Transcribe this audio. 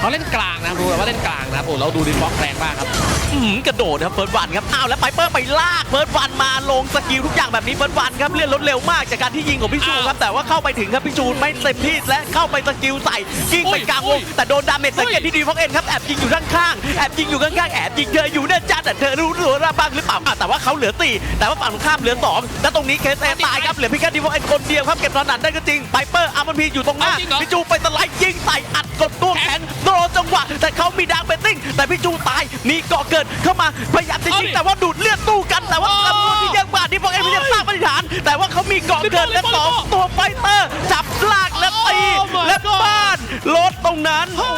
เขาเล่นกลางนะครับดูว่าเล่นกลางนะครับโอ้เราดูดิฟล็อกแรงมากครับอืมกระโดดครับเฟิร์สวันครับอ้าวแล้วไปเปอร์ไปลากเฟิร์สวันมาลงสกิลทุกอย่างแบบนี้เฟิร์สวันครับเลื่อนรถเร็วมากจากการที่ยิงของพี่ชูครับแต่ว่าเข้าไปถึงครับพี่ชูไม่เต็มที่และเข้าไปสกิลใส่ยิงไปกลางวงแต่โดนดาเมจสังเกตที่ดีฟอกเอ็นครับแอบยิงอยู่ข้างๆแอบยิงอยู่ข้างๆแอบยิงเธออยู่เนี่ยจ้าแต่เธอรู้ตัวระบ้างหรือเปล่าอะแต่ว่าเขาเหลือตีแต่ว่าฝั่งตรงข้ามเหลือสองและตรงนี้เคสเอตายครับเหลือเพียงแค่ดีฟอกเอ็นคนเดียวครับเก็บตอนนั้นได้ก็จริงไปเปอร์อาร์มันพีอยู่ตรงหน้าเอาจริงเหรอพี่จูไปสไลด์ยิง ต่พี่จูตายมีเกาะเกิดเข้ามาพยายามจะยิงเอาดิแต่ว่าดูดเลือดตู้กันแต่ว่าโอ้จำนวนที่เยอะกว่าที่พวกเอ็มพยายามสร้างปฏิฐาน แต่ว่าเขามีเกาะเกิดลิและปโป้สองลิปโป้ตัวไฟเตอร์ จับลากและตี Oh my และ God บ้านรถตรงนั้นโอ้